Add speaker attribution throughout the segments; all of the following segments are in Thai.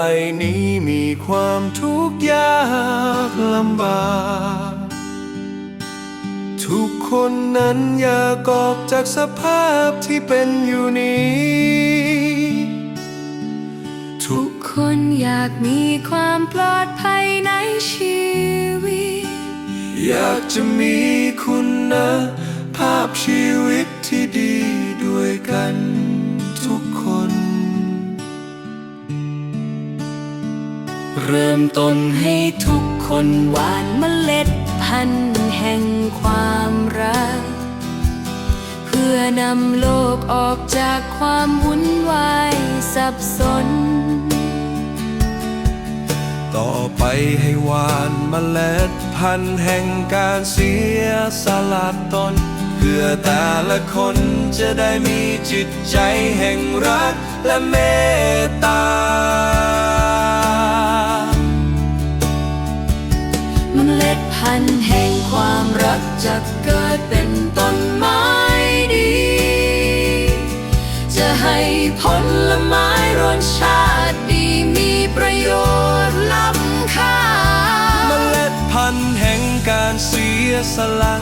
Speaker 1: ใบนี้มีความทุกข์ยากลำบาก ทุกคนนั้นอยากออกจากสภาพที่เป็นอยู่นี้ ทุก
Speaker 2: คนอยากมีความปลอดภัยในชีวิต
Speaker 1: อยากจะมีคุณนะ ภาพชีวิตที่ดี
Speaker 2: เริ่มต้นให้ทุกคนหวานเมล็ดพันธุ์แห่งความรัก เพื่อนำโลกออกจากความวุ่นวายสับสน
Speaker 1: ต่อไปให้หวานเมล็ดพันธุ์แห่งการเสียสละตน เพื่อแต่ละคนจะได้มีจิตใจแห่งรักและเมตตา
Speaker 2: เมล็ดพันธุ์แห่งความรักจะเกิดเป็นต้นไม้ดี จะให้ผลไม้รสชาติดีมีประโยชน์ล้ำค่า
Speaker 1: เมล็ดพันธุ์แห่งการเสียสละ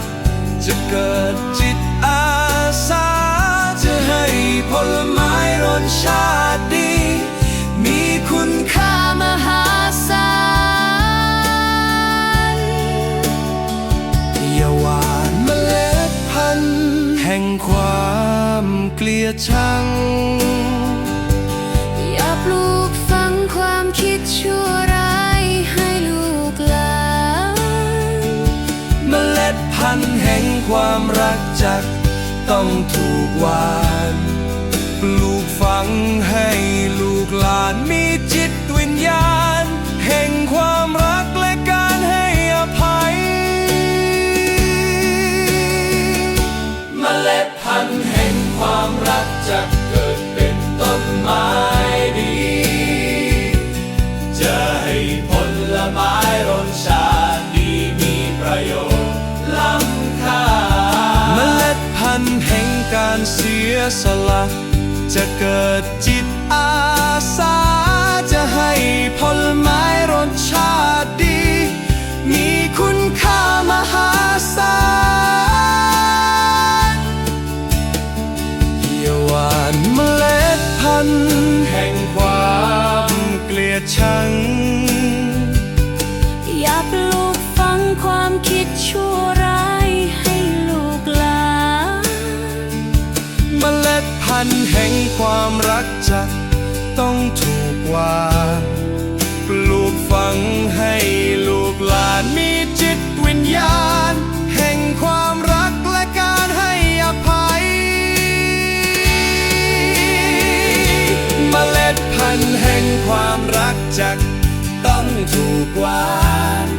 Speaker 1: จะเกิดจิต ความเกลียดชัง
Speaker 2: อย่าปลูกฝังความคิดชั่วร้ายให้ลูกหลาน
Speaker 1: เมล็ดพันธุ์แห่งความรักจัก ต้องถูกหวาน ปลูกฝังให้ลูกหลานมี เสียสละจะเกิดจิต ต้องถูกวางปลูกฝังให้ลูกหลานมีจิตวิญญาณ แห่งความรักและการให้อภัยเมล็ดพันธุ์แห่งความรักจะต้องถูกวาง